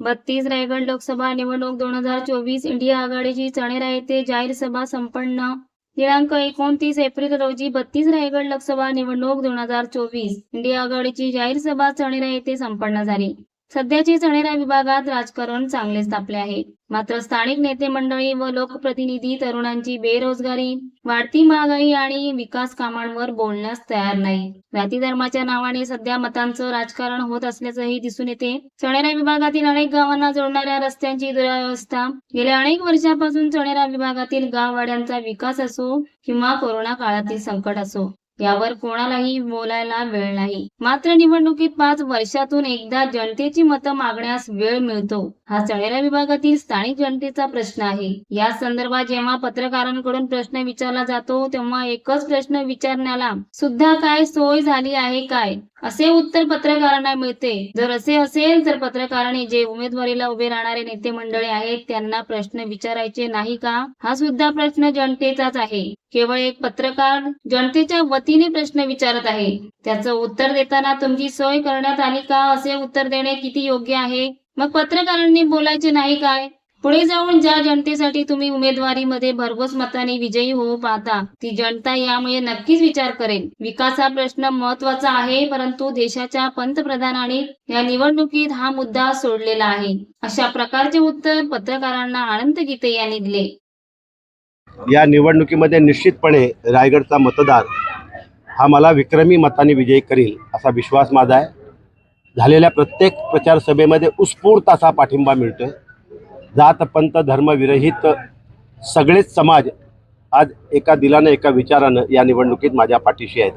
बत्तीस रायगड लोकसभा निवडणूक दोन हजार चोवीस इंडिया आघाडीची चणेरा येथे जाहीर सभा संपन्न. दिनांक एकोणतीस एप्रिल रोजी बत्तीस रायगड लोकसभा निवडणूक दोन हजार चोवीस इंडिया आघाडीची जाहीर सभा चणेरा येथे संपन्न झाली. सध्याचे चणेरा विभागात राजकारण चांगलेच तापले आहे. मात्र स्थानिक नेते मंडळी व लोकप्रतिनिधी तरुणांची बेरोजगारी वाढती महागाई आणि विकास कामांवर बोलण्यास तयार नाही. जाती धर्माच्या नावाने सध्या मतांचं राजकारण होत असल्याचंही दिसून येते. चणेरा विभागातील अनेक गावांना जोडणाऱ्या रस्त्यांची दुरावस्था गेल्या अनेक वर्षापासून चणेरा विभागातील गाववाड्यांचा विकास असो किंवा कोरोना काळातील संकट असो यावर कोणालाही बोलायला वेळ नाही. मात्र निवडणुकीत पाच वर्षातून एकदा जनतेची मतं मागण्यास वेळ मिळतो. हा चळेरा विभागातील स्थानिक जनतेचा प्रश्न आहे. या संदर्भात जेव्हा पत्रकारांकडून प्रश्न विचारला जातो तेव्हा एकच प्रश्न विचारण्याला सुद्धा काय सोय झाली आहे काय? असे उत्तर पत्रकारांना मिळते. जर असे असेल तर पत्रकारांनी जे उमेदवारीला उभे राहणारे नेते मंडळी आहेत त्यांना प्रश्न विचारायचे नाही का? हा सुद्धा प्रश्न जनतेचाच आहे. केवळ एक पत्रकार जनतेच्या वतीने प्रश्न विचारत आहे. त्याचं उत्तर देताना तुमची सोय करण्यात आली का? असे उत्तर देणे किती योग्य आहे? मग पत्रकारांनी बोलायचे नाही काय? पुढे जाऊन ज्या जनतेसाठी तुम्ही उमेदवारीमध्ये भरघोस मताने विजयी होऊ पाहता ती जनता यामुळे नक्कीच विचार करेल. विकास हा प्रश्न महत्त्वाचा आहे परंतु देशाच्या पंतप्रधानांनी या निवडणुकीत हा मुद्दा सोडलेला आहे. अशा प्रकारचे उत्तर पत्रकारांना आनंद गीते यांनी दिले. या निवडणुकीमध्ये निश्चितपणे रायगडचा मतदार हा मला विक्रमी मताने विजयी करील असा विश्वास माझा आहे. झालेल्या प्रत्येक प्रचार सभेमध्ये उत्स्फूर्त असा पाठिंबा मिळतोय. जात पंत धर्मविरहित सगळेच समाज आज एका दिलानं एका विचारानं या निवडणुकीत माझ्या पाठीशी आहेत.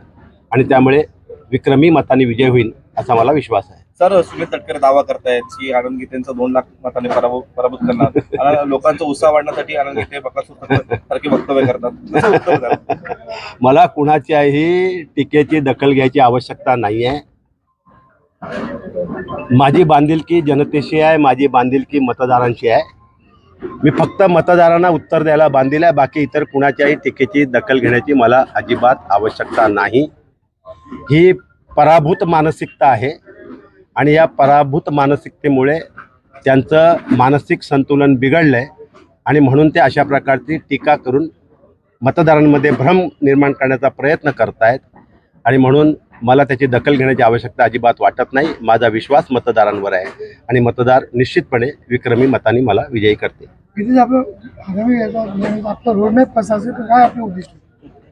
आणि त्यामुळे विक्रमी मताने विजय होईल असा मला विश्वास आहे. सर सुनील तटकरे दावा करतायत की आनंद गीतेंचा दोन लाख मताने पराभूत करणार. लोकांचा उत्साह वाढण्यासाठी आनंद गीते सारखे वक्तव्य करतात. कसं वक्तव्य करतात? मला कुणाच्याही टीकेची दखल घ्यायची आवश्यकता नाही आहे माझी बांधिलकी जनतेशी आहे माझी बांधिलकी मतदारांशी आहे. मी फक्त मतदारांना उत्तर द्यायला बांधील आहे बाकी इतर कुणाच्याही टीकेची दखल घेण्याची मला अजिबात आवश्यकता नाही. ही पराभूत मानसिकता आहे आणि या पराभूत मानसिकतेमुळे त्यांचं मानसिक संतुलन बिघडलं आहे आणि म्हणून ते अशा प्रकारची टीका करून मतदारांमध्ये भ्रम निर्माण करण्याचा प्रयत्न करतायत आणि म्हणून मला त्याची दखल घेण्याची आवश्यकता अजिबात वाटत नाही. माझा विश्वास मतदारांवर आहे आणि मतदार निश्चितपणे विक्रमी मताने मला विजयी करते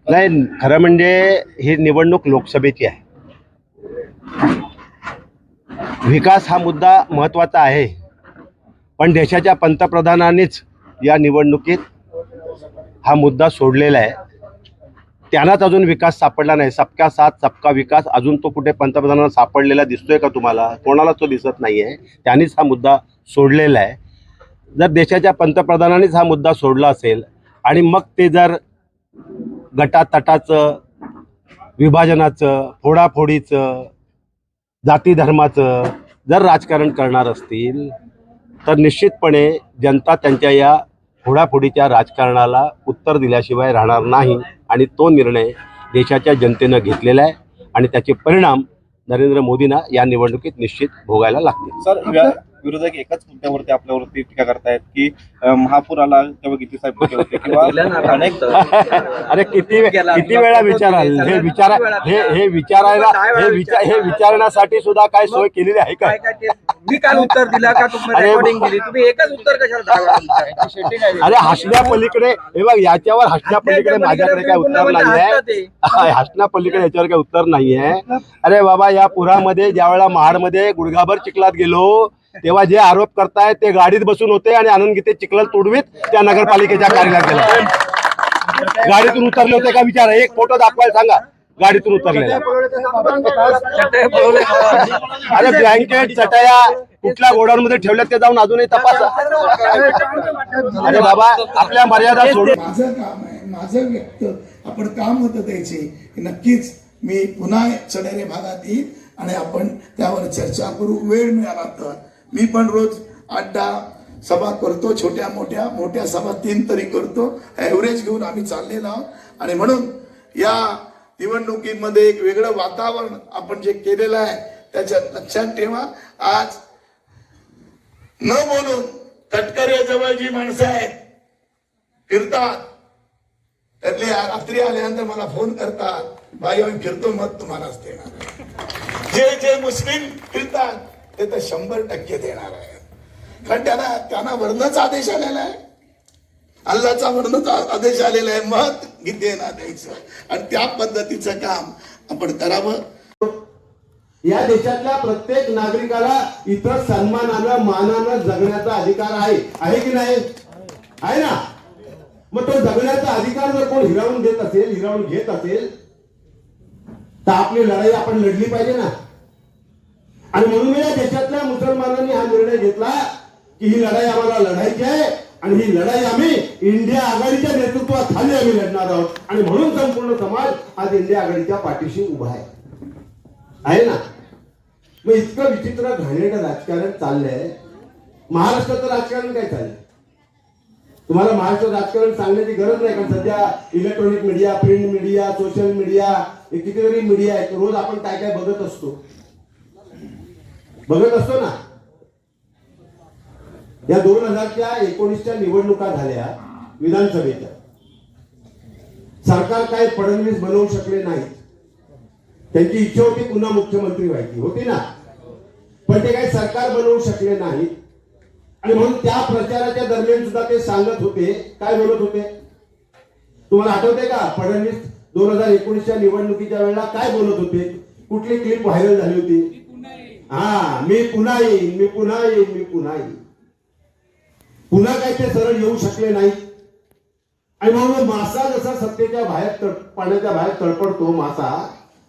नाही खरं म्हणजे ही निवडणूक लोकसभेची आहे. विकास हा मुद्दा महत्त्वाचा आहे. पण देशाच्या पंतप्रधानांनीच या निवडणुकीत हा मुद्दा सोडलेला आहे. त्यांनाच अजून विकास सापडला नाही. सबका साथ सबका विकास. अजून तो कुठे पंतप्रधानांना सापडलेला दिसतोय का तुम्हाला? कोणाला तो दिसत नाही आहे त्यांनीच हा मुद्दा सोडलेला आहे. जर देशाच्या पंतप्रधानांनीच हा मुद्दा सोडला असेल आणि मग ते जर गटातटाचं विभाजनाचं फोडाफोडीचं जाती धर्माचं जर राजकारण करणार असतील तर निश्चितपणे जनता त्यांच्या या फोडाफोडीच्या राजकारणाला उत्तर दिल्याशिवाय राहणार नाही. आणि तो निर्णय देशाच्या जनतेनं घेतलेला आहे आणि त्याचे परिणाम नरेंद्र मोदींना या निवडणुकीत निश्चित भोगायला लागतील. सर विरोधक एकाच मुद्द्यावरती आपल्यावरती टीका करतायत की महापूर आला तेव्हा गीते साहेब होते किंवा अनेक अरे किती किती वेळा विचाराल? हे विचारा हे हे विचारायला हे विचार हे विचारण्यासाठी सुद्धा काय सोय केलेली आहे का? काय काय ते मी काल उत्तर दिला का? तुम्ही अरे रेकॉर्डिंग दिली. तुम्ही एकच उत्तर कशाला? अरे हसण्या पलीकडे हे बघ याच्यावर हसण्या पलीकडे माझ्याकडे काय उत्तर नाही आहे हसण्या पलीकडे याच्यावर काही उत्तर नाही आहे अरे बाबा या पुरामध्ये ज्यावेळेला महाडमध्ये गुडघाभर चिखलात गेलो तेव्हा जे आरोप करतायत ते गाडीत बसून होते आणि आनंद गीते चिखलात तोडवीत त्या नगरपालिकेच्या कार्यालयात गेले. गाडीतून उतरले होते का विचारा? एक फोटो दाखवायला सांगा. गाडीतून उतरले. अरे ब्लँकेट चटया कुठल्या गोडाऊनमध्ये ठेवल्यात ते जाऊन अजूनही तपासा. अरे बाबा आपल्या मर्यादा सोडून माझं काम आहे माझं व्यक्त आपण काम होतं त्याचे. की नक्कीच मी पुन्हा चढेरे भागात येईल आणि आपण त्यावर चर्चा करू. वेळ मिळाला तर. मी पण रोज आठ दहा सभा करतो छोट्या मोठ्या मोठ्या सभा तीन तरी करतो. ॲव्हरेज घेऊन आम्ही चाललेलो आहोत. आणि म्हणून या निवडणुकीमध्ये एक वेगळं वातावरण आपण जे केलेलं आहे त्याच्यात लक्षात ठेवा. आज न बोलून तटकऱ्याजवळ जी माणसं आहेत. फिरतात. त्यातले रात्री आल्यानंतर मला फोन करतात. भाई आम्ही फिरतो मत तुम्हालाच देणार जे जे मुस्लिम फिरतात ते तर शंभर टक्के देणार आहे. कारण त्याला त्यांना वरनच आदेश आलेला आहे. अल्लाचा वरनच आदेश आलेला आहे. मत गीतेना द्यायचं. आणि त्या पद्धतीचं काम आपण करावं. या देशातल्या प्रत्येक नागरिकाला इतर सन्मानानं मानानं जगण्याचा अधिकार आहे. आहे की नाही? आहे ना? मग तो जगण्याचा अधिकार जर कोण हिरावून देत असेल हिरावून घेत असेल तर आपली लढाई आपण लढली पाहिजे ना? आणि म्हणून मी या देशातल्या मुसलमानांनी हा निर्णय घेतला की ही लढाई आम्हाला लढायची आहे आणि ही लढाई आम्ही इंडिया आघाडीच्या नेतृत्वाखाली आम्ही लढणार आहोत. आणि म्हणून संपूर्ण समाज आज इंडिया आघाडीच्या पाठीशी उभा आहे. आहे ना? मग इतकं विचित्र घाणेरडं राजकारण चाललंय. महाराष्ट्राचं राजकारण काय चाललंय? तुम्हाला महाराष्ट्र राजकारण सांगण्याची गरज नाही कारण सध्या electronic media print media social media कितीतरी मीडिया आहे रोज आपण काय काय बघत असतो. बघत असतो ना या दोन हजारच्या एकोणीसच्या निवडणुका झाल्या विधानसभेच्या. सरकार काय फडणवीस बनवू शकले नाहीत. त्यांची इच्छा होती पुन्हा मुख्यमंत्री व्हायची. होती ना? पण ते काही सरकार बनवू शकले नाहीत. आणि म्हणून त्या प्रचाराच्या दरम्यान सुद्धा ते सांगत होते. काय बोलत होते? तुम्हाला आठवते का? फडणवीस दोन हजार एकोणीसच्या निवडणुकीच्या वेळेला काय बोलत होते? कुठली क्लिप व्हायरल झाली होती? हा मी पुन्हा येईन मी पुन्हा येईन मी पुन्हा येईन पुन्हा काय ते सरळ येऊ शकले नाही. आणि म्हणून मासा जसा सत्तेच्या बाहेर तड पाण्याच्या बाहेर तडपडतो मासा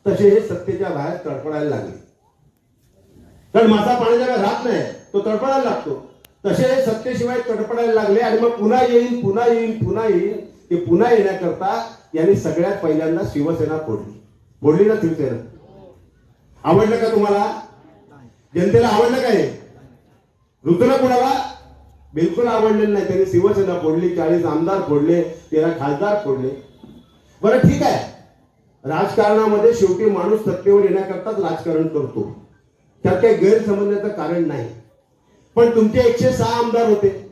तसे हे सत्तेच्या बाहेर तडपडायला लागले. कारण मासा पाण्याच्या बाहेर राहत नाही तो तडपडायला लागतो. तसे हे सत्तेशिवाय तडपडायला लागले आणि मग पुन्हा येईन पुन्हा येईन पुन्हा येईन. ते पुन्हा येण्याकरता यांनी सगळ्यात पहिल्यांदा शिवसेना फोडली. फोडली ना शिवसेना? आवडलं का तुम्हाला? जनतेला आवडलं का हे रुतलं कोणाला? बिलकुल आवडलेलं नाही. त्यांनी शिवसेना फोडली चाळीस आमदार फोडले तेरा खासदार फोडले. बरं ठीक आहे. राजकारणामध्ये शेवटी माणूस सत्तेवर येण्याकरताच राजकारण करतो. त्यात काही गैरसमजण्याचं कारण नाही. पण तुमचे एकशे सहा आमदार होते.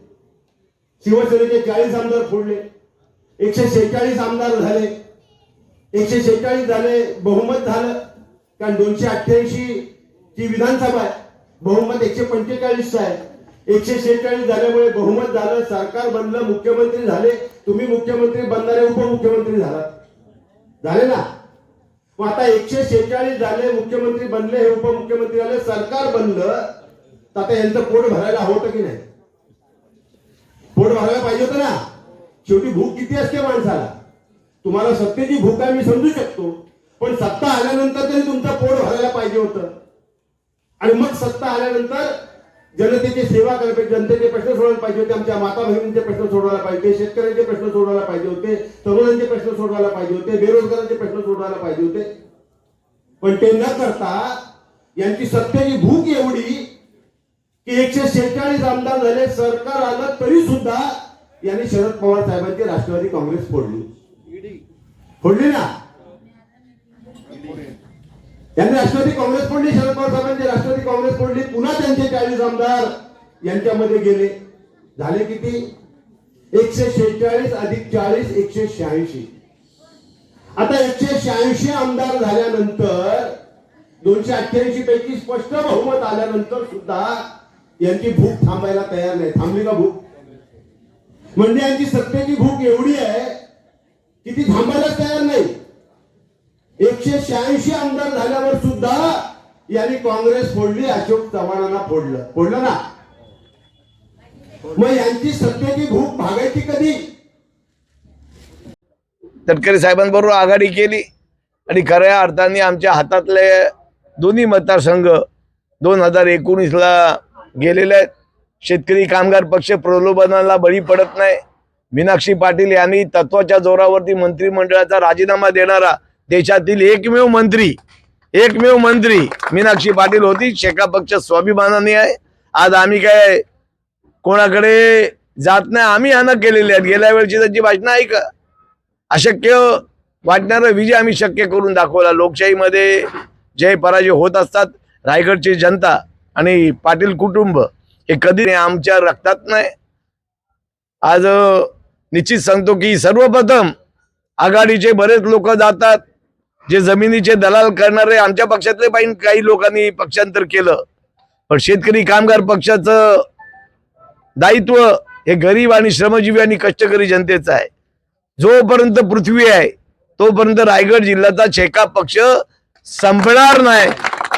शिवसेनेचे चाळीस आमदार फोडले. एकशे शेहेचाळीस आमदार झाले. एकशे शेहेचाळीस झाले बहुमत झालं. कारण दोनशे अठ्ठ्याऐंशी ही विधानसभा आहे. बहुमत एकशे पंचेचाळीस आहे. एकशे शेहेचाळीस झाल्यामुळे बहुमत झालं सरकार बनलं मुख्यमंत्री झाले. तुम्ही मुख्यमंत्री बनणारे उपमुख्यमंत्री झाला. झाले ना? मग आता एकशे शेहेचाळीस झाले मुख्यमंत्री बनले हे उपमुख्यमंत्री झाले सरकार बनलं तर आता यांचं पोट भरायला हवं होतं की नाही? पोट भरायला पाहिजे होतं ना? शेवटी भूक किती असते माणसाला? तुम्हाला सत्तेची भूक आहे मी समजू शकतो. पण सत्ता आल्यानंतर तरी तुमचं पोट भरायला पाहिजे होतं. आणि मग सत्ता आल्यानंतर जनतेची सेवा करायला पाहिजे जनतेचे प्रश्न सोडवायला पाहिजे होते. आमच्या माता भगिनींचे प्रश्न सोडवायला पाहिजे शेतकऱ्यांचे प्रश्न सोडवायला पाहिजे होते तरुणांचे प्रश्न सोडवायला पाहिजे होते बेरोजगारांचे प्रश्न सोडवायला पाहिजे होते. पण ते न करता यांची सत्तेची भूक एवढी की एकशे शेहेचाळीस आमदार झाले सरकार आलं तरी सुद्धा यांनी शरद पवार साहेबांची राष्ट्रवादी काँग्रेस फोडली. फोडली ना? त्यांनी राष्ट्रवादी काँग्रेस फोडली शरद पवार साहेबांची काँग्रेस पडली पुन्हा त्यांचे चाळीस आमदार यांच्यामध्ये गेले. झाले किती? एकशे शेहेचाळीस अधिक चाळीस एकशे शहाऐंशी. आता एकशे शहाऐंशी आमदार झाल्यानंतर दोनशे अठ्ठ्याऐंशी पैकी स्पष्ट बहुमत आल्यानंतर सुद्धा यांची भूक थांबायला तयार नाही. थांबली का भूक? म्हणजे यांची सत्तेची भूक एवढी आहे की ती थांबायला तयार नाही. एकशे शहाऐंशी आमदार झाल्यावर सुद्धा यांनी काँग्रेस फोडली अशोक चव्हाणांना फोडलं. फोडलं ना? मग यांची सत्तेची भूक भागायची कधी? तटकरे साहेबांबरोबर आघाडी केली आणि खऱ्या अर्थाने आमच्या हातातले दोन्ही मतदारसंघ दोन हजार एकोणीसला गेलेले आहेत. शेतकरी कामगार पक्ष प्रलोभनाला बळी पडत नाही. मीनाक्षी पाटील यांनी तत्वाच्या जोरावरती मंत्रिमंडळाचा राजीनामा देणारा देशातील एकमेव मंत्री एकमेव मंत्री मीनाक्षी पाटील होती. शेका पक्ष स्वाभिमानाने आहे. आज आम्ही काय कोणाकडे जात नाही आम्ही यानं केलेले आहेत. गेल्या वेळची त्यांची भाषणं ऐका. अशक्य वाटणारा विजय आम्ही शक्य करून दाखवला. लोकशाहीमध्ये जय पराजय होत असतात. रायगडची जनता आणि पाटील कुटुंब हे कधी आमच्या रक्तात नाही. आज निश्चित सांगतो की सर्वप्रथम आघाडीचे बरेच लोक जातात. जे जमिनीचे दलाल करणारे आमच्या पक्षातले पाहिजे काही लोकांनी पक्षांतर केलं. पण शेतकरी कामगार पक्षाचं दायित्व हे गरीब आणि श्रमजीवी आणि कष्टकरी जनतेचं आहे. जोपर्यंत पृथ्वी आहे तोपर्यंत रायगड जिल्ह्याचा शेका पक्ष संपणार नाही.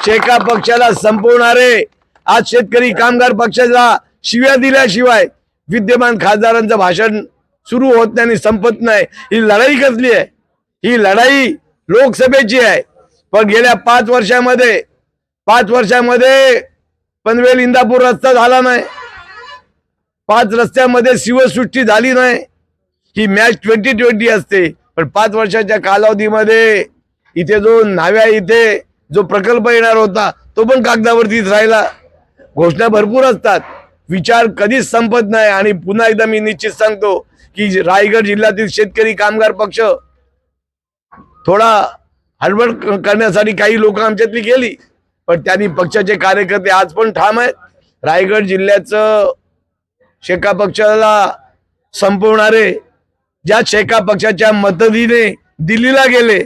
शेका पक्षाला संपवणारे आज शेतकरी कामगार पक्षाला शिव्या दिल्याशिवाय विद्यमान खासदारांचं भाषण सुरू होत नाही आणि संपत नाही. ही लढाई कसली आहे? ही लढाई लोकसभेची आहे. पण गेल्या पाच वर्षामध्ये पाच वर्षामध्ये पनवेल इंदापूर रस्ता झाला नाही. पाच रस्त्यामध्ये शिवसृष्टी झाली नाही. ही मॅच ट्वेंटी ट्वेंटी असते. पण पाच वर्षाच्या कालावधीमध्ये इथे जो नाव्या इथे जो प्रकल्प येणार होता तो पण कागदावरतीच राहिला. घोषणा भरपूर असतात. विचार कधीच संपत नाही. आणि पुन्हा एकदा मी निश्चित सांगतो की रायगड जिल्ह्यातील शेतकरी कामगार पक्ष थोडा हडबड करण्यासाठी काही लोक आमच्यातली गेली पण त्यांनी पक्षाचे कार्यकर्ते आज पण ठाम आहेत. रायगड जिल्ह्याचं शेका पक्षाला संपवणारे ज्या शेका पक्षाच्या मदतीने दिल्लीला गेले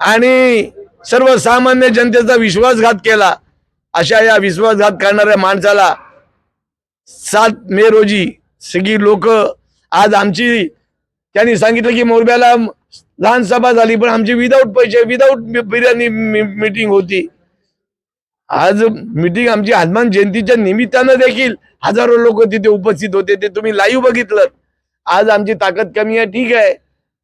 आणि सर्वसामान्य जनतेचा विश्वासघात केला अशा या विश्वासघात करणाऱ्या माणसाला सात मे रोजी सगळी लोक आज आमची त्यांनी सांगितलं की मोरब्याला लहान सभा झाली पण आमची विदाऊट पैसे विदाऊट बिर्याणी मीटिंग होती. आज मीटिंग आमची हनुमान जयंतीच्या निमित्तानं देखील हजारो लोक तिथे उपस्थित होते ते तुम्ही लाईव्ह बघितलं आज आमची ताकद कमी आहे ठीक आहे.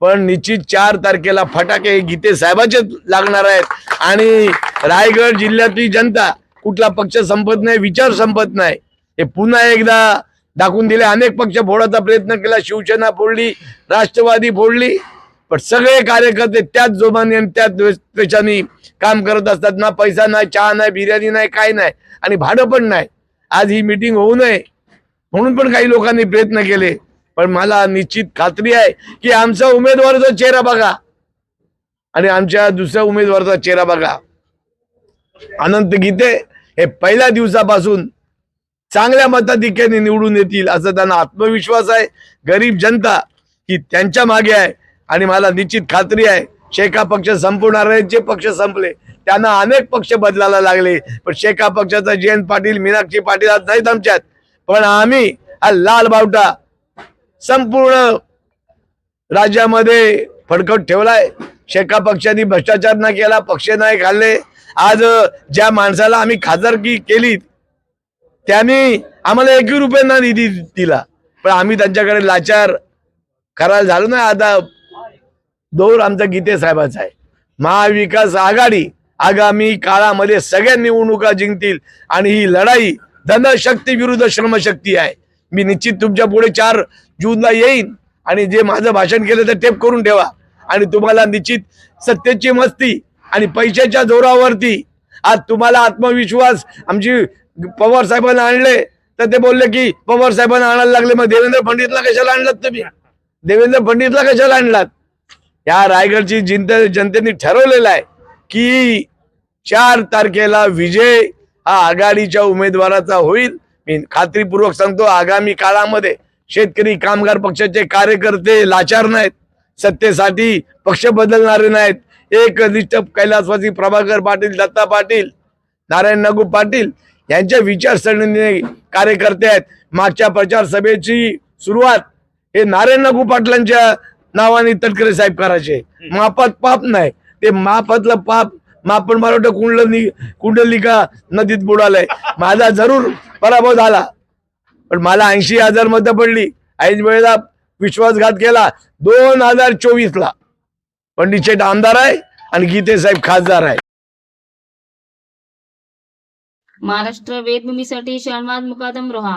पण निश्चित चार तारखेला फटाके गीते साहेबाचे लागणार आहेत. आणि रायगड जिल्ह्यातली जनता कुठला पक्ष संपत नाही विचार संपत नाही. हे पुन्हा एकदा दाखवून दिले. अनेक पक्ष फोडायचा प्रयत्न केला. शिवसेना फोडली राष्ट्रवादी फोडली. पण सगळे कार्यकर्ते त्याच जोमाने आणि त्याच त्वेषाने काम करत असतात. ना पैसा नाही चहा नाही बिर्याणी नाही काय नाही. आणि भाडं पण नाही. आज ही मिटिंग होऊ नये. म्हणून पण काही लोकांनी प्रयत्न केले. पण मला निश्चित खात्री आहे की आमचा उमेदवाराचा चेहरा बघा. आणि आमच्या दुसऱ्या उमेदवाराचा चेहरा बघा. अनंत गीते हे पहिल्या दिवसापासून चांगल्या मताधिक्याने निवडून येतील असं त्यांना आत्मविश्वास आहे. गरीब जनता ही त्यांच्या मागे आहे. आणि मला निश्चित खात्री आहे शेखा पक्ष संपवणारे जे पक्ष संपले त्यांना अनेक पक्ष बदलायला लागले. पण शेखा पक्षाचा जयंत पाटील मीनाक्षी पाटील आज नाहीत आमच्यात. पण आम्ही हा लाल बावटा संपूर्ण राज्यामध्ये फडकट ठेवलाय. शेखा पक्षाने भ्रष्टाचार नाही केला पक्ष नाही खाल्ले आज ज्या माणसाला आम्ही खासदारकी केली त्यांनी आम्हाला एकही रुपयांना निधी दिला. पण आम्ही त्यांच्याकडे लाचार करायला झालो ना आता दौर आमचा गीते साहेबाचा आहे. महाविकास आघाडी आगामी काळामध्ये सगळ्या निवडणुका जिंकतील आणि ही लढाई धनशक्ती विरुद्ध श्रमशक्ती आहे. मी निश्चित तुमच्यापुढे चार जूनला येईन आणि जे माझं भाषण केलं ते टेप करून ठेवा. आणि तुम्हाला निश्चित सत्तेची मस्ती आणि पैशाच्या जोरावरती आज तुम्हाला आत्मविश्वास आमची पवार साहेबांना आणले तर ते बोलले की पवार साहेबांना आणायला लागले मग देवेंद्र फडणवीसला कशाला आणलात तुम्ही? देवेंद्र फडणवीसला कशाला आणलात? या रायगडची जिंत जनतेने ठरवलेलं आहे की चार तारखेला विजय हा आघाडीच्या उमेदवाराचा होईल. मी खात्रीपूर्वक सांगतो आगामी काळामध्ये शेतकरी कामगार पक्षाचे कार्यकर्ते लाचार नाहीत सत्तेसाठी पक्ष बदलणारे नाहीत. एक निष्ठ कैलासवासी प्रभाकर पाटील दत्ता पाटील नारायण नगू पाटील यांच्या विचारसरणीने कार्यकर्ते आहेत. मागच्या प्रचार सभेची सुरुवात हे नारायण नगू पाटलांच्या नावाने तटकरे साहेब करायचे. मापात पाप नाही. ते मापातलं पाप मापण मराठा कुंडली कुंडलिका नदीत बुडालंय. माझा जरूर पराभव झाला. पण मला ऐंशी हजार मतं पडली. ऐन वेळेला विश्वासघात केला. दोन हजार चोवीस ला पंडित शेठ आमदार आहे आणि गीते साहेब खासदार आहे. महाराष्ट्र वेदभूमीसाठी शहनवाज मुकादम रोहा.